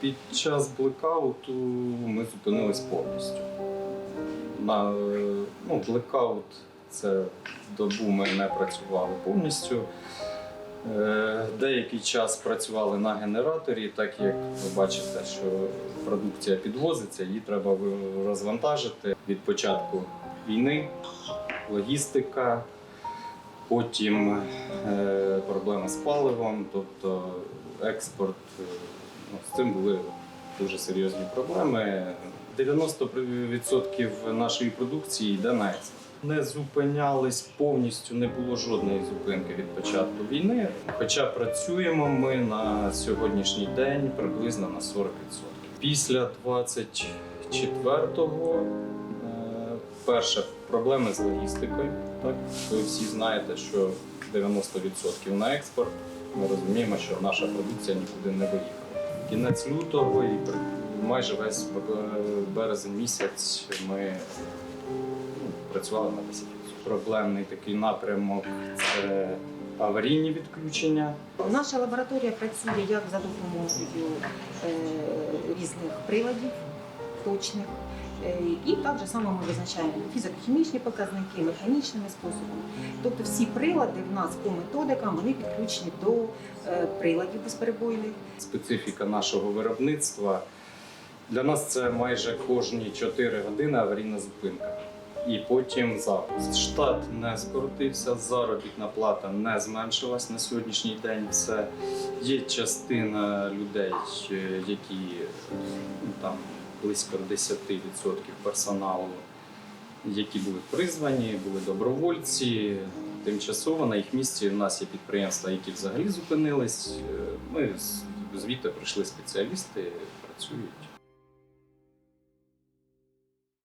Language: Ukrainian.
Під час блекауту ми зупинились повністю. На е, ну, блекаут це добу ми не працювали повністю. Е, Деякий час працювали на генераторі, так як ви бачите, що продукція підвозиться, її треба розвантажити від початку війни, логістика, потім е, проблеми з паливом, тобто експорт. Ну, з цим були дуже серйозні проблеми. 90% нашої продукції йде на експорт. Не зупинялись повністю, не було жодної зупинки від початку війни. Хоча працюємо ми на сьогоднішній день приблизно на 40%. Після 24-го е, перше проблеми з логістикою. Так ви всі знаєте, що 90% на експорт. Ми розуміємо, що наша продукція нікуди не виїхала. Кінець лютого і майже весь березень місяць ми ну, працювали на 10%. Проблемний такий напрямок це аварійні відключення. Наша лабораторія працює як за допомогою е, різних приладів точних. Е, І так же само ми визначаємо фізико-хімічні показники, механічними способами. Тобто всі прилади в нас по методикам вони підключені до е, приладів безперебойних. Специфіка нашого виробництва для нас це майже кожні 4 години аварійна зупинка. І потім запуск. Штат не скоротився, заробітна плата не зменшилась на сьогоднішній день. Все є частина людей, е, які ну, там близько 10% персоналу, які були призвані, були добровольці. Тимчасово на їх місці в нас є підприємства, які взагалі зупинились. Е, Ми звідти прийшли спеціалісти, працюють.